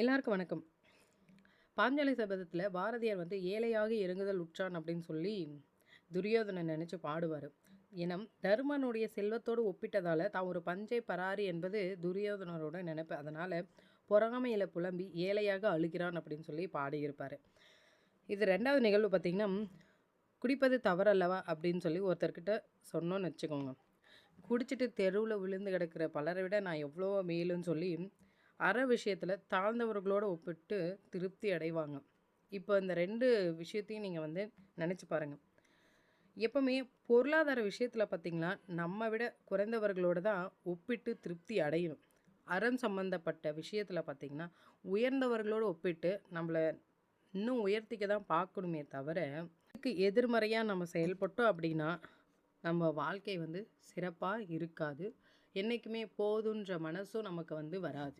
எல்லாருக்கும் வணக்கம். பாஞ்சாலி சபதத்தில் பாரதியார் வந்து ஏழையாக இறங்குதல் உற்றான் அப்படின்னு சொல்லி துரியோதனை நினச்சி பாடுவார். இனம் தர்மனுடைய செல்வத்தோடு ஒப்பிட்டதால் தான் ஒரு பஞ்சை பராரி என்பது துரியோதனரோட நினைப்பு. அதனால் பொறாமையில் புலம்பி ஏழையாக அழுகிறான் அப்படின்னு சொல்லி பாடியிருப்பார். இது ரெண்டாவது நிகழ்வு பார்த்திங்கன்னா குடிப்பது தவறல்லவா அப்படின்னு சொல்லி ஒருத்தர்கிட்ட சொன்னோன்னு வச்சுக்கோங்க. குடிச்சிட்டு தெருவில் விழுந்து கிடக்கிற பலரை விட நான் எவ்வளோ மேலுன்னு சொல்லி அற விஷயத்தில் தாழ்ந்தவர்களோடு ஒப்பிட்டு திருப்தி அடைவாங்க. இப்போ இந்த ரெண்டு விஷயத்தையும் நீங்கள் வந்து நினச்சி பாருங்கள் எப்பவுமே பொருளாதார விஷயத்தில் பார்த்திங்கன்னா நம்ம விட குறைந்தவர்களோடு தான் ஒப்பிட்டு திருப்தி அடையணும். அறம் சம்மந்தப்பட்ட விஷயத்தில் பார்த்திங்கன்னா உயர்ந்தவர்களோடு ஒப்பிட்டு நம்மளை இன்னும் உயர்த்திக்க தான் பார்க்கணுமே தவிர இதுக்கு எதிர்மறையாக நம்ம செயல்பட்டோம் அப்படின்னா நம்ம வாழ்க்கை வந்து சிறப்பாக இருக்காது. என்றைக்குமே போதுன்ற மனசும் நமக்கு வந்து வராது.